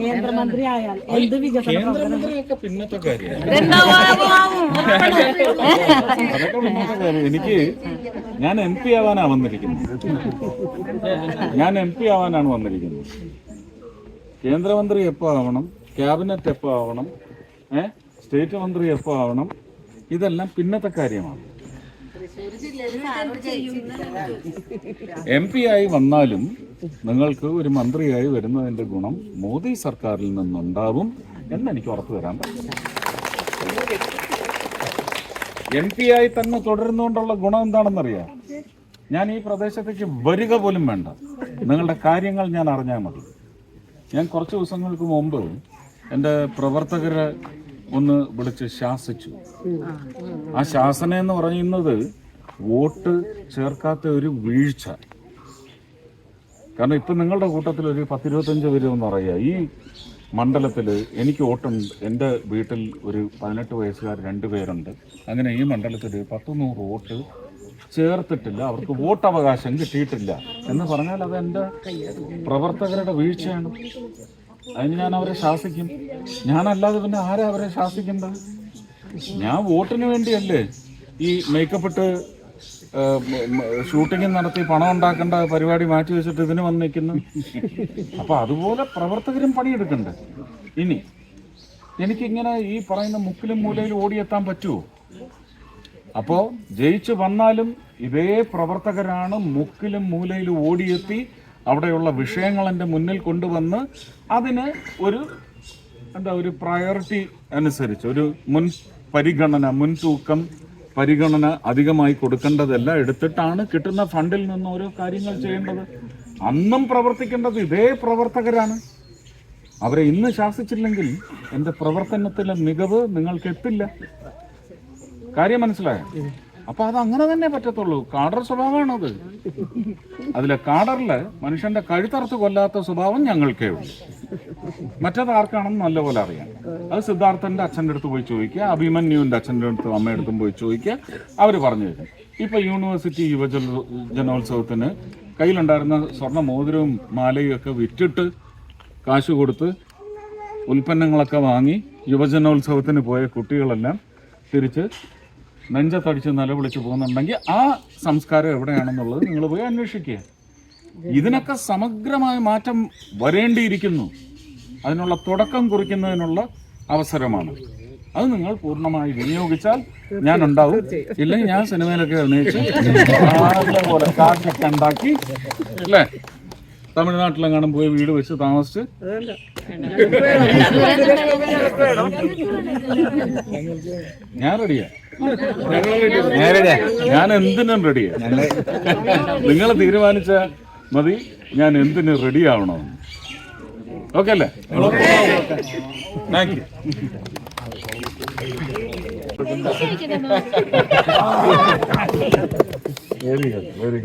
കേന്ദ്രമന്ത്രി ആയാൽ എന്ത് വികസന കേന്ദ്രമന്ത്രിയൊക്കെ പിന്നത്തെ കാര്യമാണ്. എന്താവും ആവും അതൊക്കെ പിന്നത്തെ കാര്യം എനിക്ക് ഞാൻ എം പി ആവാനാ വന്നിരിക്കുന്നത്. ഞാൻ എം പി ആവാനാണ് വന്നിരിക്കുന്നത്. കേന്ദ്രമന്ത്രി എപ്പോ ആവണം? ക്യാബിനറ്റ് എപ്പോ ആവണം? ഏ? സ്റ്റേറ്റ് മന്ത്രി എപ്പോ ആവണം? ഇതെല്ലാം പിന്നത്തെ കാര്യമാണ്. എം പി ആയി വന്നാലും നിങ്ങൾക്ക് ഒരു മന്ത്രിയായി വരുന്നതിന്റെ ഗുണം മോദി സർക്കാരിൽ നിന്നുണ്ടാവും എന്ന് എനിക്ക് ഉറപ്പു തരാൻ പറ്റും. എം പി ആയി തന്നെ തുടരുന്നുകൊണ്ടുള്ള ഗുണം എന്താണെന്നറിയാം? ഞാൻ ഈ പ്രദേശത്തേക്ക് വരിക പോലും വേണ്ട. നിങ്ങളുടെ കാര്യങ്ങൾ ഞാൻ അറിഞ്ഞാൽ മതി. ഞാൻ കുറച്ച് ദിവസങ്ങൾക്ക് മുമ്പ് എന്റെ പ്രവർത്തകരെ ഒന്ന് വിളിച്ച് ശാസിച്ചു. ആ ശാസന എന്ന് പറയുന്നത് വോട്ട് ചേർക്കാത്ത ഒരു വീഴ്ച. കാരണം ഇപ്പം നിങ്ങളുടെ കൂട്ടത്തിൽ ഒരു പത്തിരുപത്തഞ്ച് പേര് എന്ന് പറയുക ഈ മണ്ഡലത്തിൽ എനിക്ക് വോട്ടുണ്ട് എന്റെ വീട്ടിൽ ഒരു പതിനെട്ട് വയസ്സുകാർ രണ്ട് പേരുണ്ട് അങ്ങനെ ഈ മണ്ഡലത്തിൽ പത്ത് നൂറ് വോട്ട് ചേർത്തിട്ടില്ല അവർക്ക് വോട്ട് അവകാശം കിട്ടിയിട്ടില്ല എന്ന് പറഞ്ഞാൽ അത് എന്റെ പ്രവർത്തകരുടെ വീഴ്ചയാണ്. അതിന് ഞാൻ അവരെ ശാസിക്കും. ഞാനല്ലാതെ പിന്നെ ആരാ അവരെ ശാസിക്കേണ്ടത്? ഞാൻ വോട്ടിന് വേണ്ടിയല്ലേ ഈ മേക്കപ്പ് ഇട്ട് ഷൂട്ടിംഗ് നടത്തി പണം ഉണ്ടാക്കേണ്ട പരിപാടി മാറ്റി വെച്ചിട്ട് ഇതിന് വന്ന് നിൽക്കുന്നു അപ്പൊ അതുപോലെ പ്രവർത്തകരും പണിയെടുക്കണ്ടേ ഇനി എനിക്കിങ്ങനെ ഈ പറയുന്ന മുക്കിലും മൂലയിലും ഓടിയെത്താൻ പറ്റുമോ അപ്പോൾ ജയിച്ചു വന്നാലും ഇതേ പ്രവർത്തകരാണ് മുക്കിലും മൂലയിലും ഓടിയെത്തി അവിടെയുള്ള വിഷയങ്ങൾ എന്റെ മുന്നിൽ കൊണ്ടുവന്ന് അതിന് ഒരു എന്താ ഒരു പ്രയോറിറ്റി അനുസരിച്ച് ഒരു മുൻ പരിഗണന മുൻതൂക്കം പരിഗണന അധികമായി കൊടുക്കേണ്ടതല്ല എടുത്തിട്ടാണ് കിട്ടുന്ന ഫണ്ടിൽ നിന്ന് ഓരോ കാര്യങ്ങൾ ചെയ്യേണ്ടത്. അന്നും പ്രവർത്തിക്കേണ്ടത് ഇതേ പ്രവർത്തകരാണ്. അവരെ ഇന്ന് ശാസിച്ചില്ലെങ്കിൽ എന്റെ പ്രവർത്തനത്തിലെ മികവ് നിങ്ങൾക്ക് എത്തില്ല. കാര്യം മനസ്സിലായോ? അപ്പൊ അത് അങ്ങനെ തന്നെ പറ്റത്തുള്ളൂ. കാഡർ സ്വഭാവമാണത്. അതിലെ കാഡറിൽ മനുഷ്യന്റെ കഴുത്തറുത്ത് കൊല്ലാത്ത സ്വഭാവം ഞങ്ങൾക്കേ ഉള്ളൂ. മറ്റത് ആർക്കാണെന്ന് നല്ലപോലെ അറിയാം. അത് സിദ്ധാർത്ഥന്റെ അച്ഛന്റെ അടുത്ത് പോയി ചോദിക്കുക അഭിമന്യുവിന്റെ അച്ഛന്റെ അടുത്ത് അമ്മയുടെ അടുത്തും പോയി ചോദിക്കുക അവർ പറഞ്ഞു തരും. ഇപ്പൊ യൂണിവേഴ്സിറ്റി യുവജന ജനോത്സവത്തിന് കയ്യിലുണ്ടായിരുന്ന സ്വർണ മോതിരവും മാലയും ഒക്കെ വിറ്റിട്ട് കാശ് കൊടുത്ത് ഉൽപ്പന്നങ്ങളൊക്കെ വാങ്ങി യുവജനോത്സവത്തിന് പോയ കുട്ടികളെല്ലാം തിരിച്ച് നെഞ്ചത്തടിച്ച് നിലവിളിച്ച് പോകുന്നുണ്ടെങ്കിൽ ആ സംസ്കാരം എവിടെയാണെന്നുള്ളത് നിങ്ങൾ പോയി അന്വേഷിക്കുക. ഇതിനൊക്കെ സമഗ്രമായ മാറ്റം വരേണ്ടിയിരിക്കുന്നു. അതിനുള്ള തുടക്കം കുറിക്കുന്നതിനുള്ള അവസരമാണ്. അത് നിങ്ങൾ പൂർണമായി വിനിയോഗിച്ചാൽ ഞാൻ ഉണ്ടാവും. ഇല്ലെങ്കിൽ ഞാൻ സിനിമയിലൊക്കെ അഭിനയിച്ച് പോലെ കാർഡൊക്കെ ഉണ്ടാക്കി അല്ലേ? തമിഴ്നാട്ടിലെങ്ങാനും പോയി വീട് വെച്ച് താമസിച്ച് ഞാൻ റെഡിയാ. ഞാൻ റെഡിയാ. ഞാൻ എന്തിനും റെഡിയാ. നിങ്ങൾ തീരുമാനിച്ച മതി ഞാൻ എന്തിനും റെഡി ആവണോ ഓക്കെ അല്ലേ? Thank you very good very good